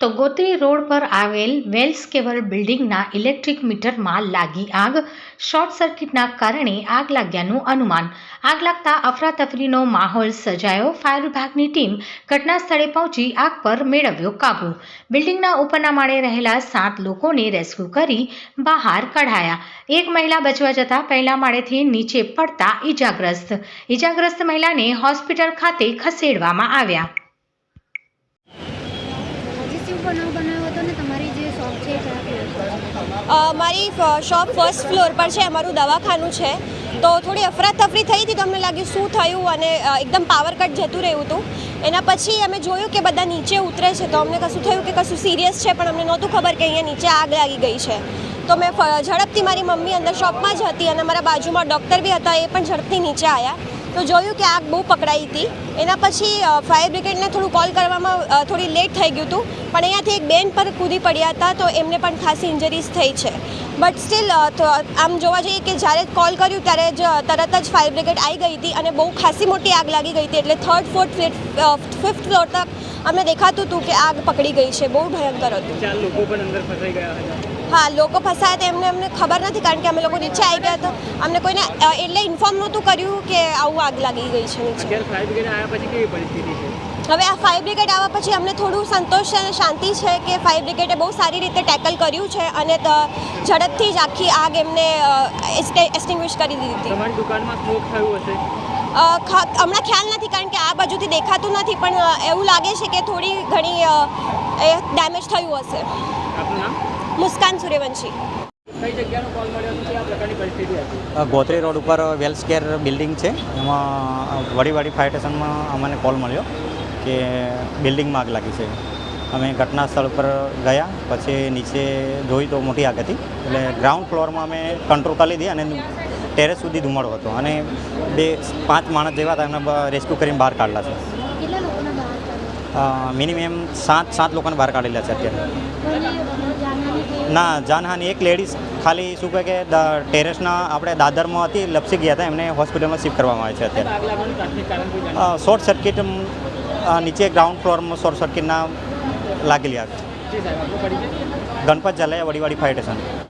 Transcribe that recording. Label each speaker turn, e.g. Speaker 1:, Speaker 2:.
Speaker 1: તો ગોત્રી રોડ પર આવેલ વેલ્સ કેવલ બિલ્ડિંગના ઇલેક્ટ્રિક મીટરમાં લાગી આગ. શોર્ટ સર્કિટના કારણે આગ લાગ્યાનું અનુમાન. આગ લાગતા અફરાતફરીનો માહોલ સર્જાયો. ફાયર વિભાગની ટીમ ઘટના સ્થળે પહોંચી આગ પર મેળવ્યો કાબુ. બિલ્ડિંગના ઉપરના માળે રહેલા સાત લોકોને રેસ્ક્યુ કરી બહાર કઢાયા. એક મહિલા બચવા જતાં પહેલા માળેથી નીચે પડતા ઈજાગ્રસ્ત. ઈજાગ્રસ્ત મહિલાને હોસ્પિટલ ખાતે ખસેડવામાં આવ્યા
Speaker 2: આજે શું બનાવ બનાવ્યો હતો ને તમારી જે શોપ છે એ કયા ફ્લોર પર છે?
Speaker 3: અ, મારી શોપ ફર્સ્ટ ફ્લોર પર છે, અમારું દવાખાનું છે. તો થોડી અફરાતફરી થઈ હતી તો અમને લાગ્યું શું થયું અને એકદમ પાવર કટ જતું રહ્યું હતું. એના પછી અમે જોયું કે બધા નીચે ઉતરે છે, તો અમને કશું થયું કે કશું સિરિયસ છે, પણ અમને નહોતું ખબર કે અહીંયા નીચે આગ લાગી ગઈ છે. તો મેં ઝડપથી મારી મમ્મી અંદર શોપમાં જ હતી અને મારા બાજુમાં ડૉક્ટર બી હતા, એ પણ ઝડપથી નીચે આવ્યા તો જોયું કે આગ બહુ પકડાઈ હતી. એના પછી ફાયર બ્રિગેડને થોડું કોલ કરવામાં થોડી લેટ થઈ ગયું હતું, પણ અહીંયાથી એક બેન પર કૂદી પડ્યા હતા, તો એમને પણ ખાસી ઇન્જરીઝ થઈ છે. બટ સ્ટીલ આમ જોવા જઈએ કે જ્યારે કોલ કર્યું ત્યારે જ તરત જ ફાયર બ્રિગેડ આવી ગઈ હતી અને બહુ ખાસી મોટી આગ લાગી ગઈ હતી, એટલે થર્ડ ફોર્થ ફિફ્થ ફ્લોર તક અમને દેખાતું હતું કે આગ પકડી ગઈ છે, બહુ ભયંકર હતું.
Speaker 4: ચાર લોકો પણ અંદર ફસાઈ ગયા હતા.
Speaker 3: હા લોકો ફસાયા હતા એમને અમને ખબર નથી કારણ કે અમે લોકો નીચે આવી ગયા તો અમને કોઈને એટલે ઇન્ફોર્મ નહોતું કર્યું કે આવું આગ લાગી ગઈ છે નીચે. હવે આ ફાયર બ્રિગેડ આવ્યા પછી અમને થોડું સંતોષ છે અને શાંતિ છે કે ફાયર બ્રિગેડે બહુ સારી રીતે ટેકલ કર્યું છે અને ઝડપથી જ આખી આગ એમને એસ્ટિંગ્વિશ કરી દીધી હતી.
Speaker 4: દુકાનમાં સ્મોક થયું હશે?
Speaker 3: હમણાં ખ્યાલ નથી કારણ કે આ બાજુથી દેખાતું નથી પણ એવું લાગે છે કે થોડી ઘણી ડેમેજ થયું હશે.
Speaker 4: આપનું નામ?
Speaker 3: મુસ્કાન સૂર્યવંશી.
Speaker 4: કઈ જગ્યાનો કોલ મળ્યો હતો કયા પ્રકારની પરિસ્થિતિ હતી?
Speaker 5: અ, ગોત્રી રોડ ઉપર વેલ્સકેર બિલ્ડિંગ છે. એમાં વડીવાડી ફાયર સ્ટેશનમાં અમને કોલ મળ્યો કે બિલ્ડિંગમાં આગ લાગી છે. અમે ઘટના સ્થળ પર ગયા પછી નીચે જોઈ તો મોટી આગ હતી. એટલે ગ્રાઉન્ડ ફ્લોરમાં અમે કંટ્રોલ કરી લીધી અને ટેરેસ સુધી ધુમાડો હતો. અને બે પાંચ માણસ જેવા હતા એમને રેસ્ક્યુ કરીને બહાર કાઢલા છે. મિનિમમ સાત સાત લોકોને બહાર કાઢેલા છે અત્યારે. ના જાનહાની એક લેડીઝ ખાલી શું કહે કે ટેરેસના આપણે દાદરમાં હતી લપસી ગયા હતા એમને હોસ્પિટલમાં શિફ્ટ કરવામાં આવે છે અત્યારે. શોર્ટ સર્કિટ નીચે ગ્રાઉન્ડ ફ્લોરમાં શોર્ટ સર્કિટના લાગેલી આગ ગણપત ઝાલૈયા વડીવાડી ફાયર સ્ટેશન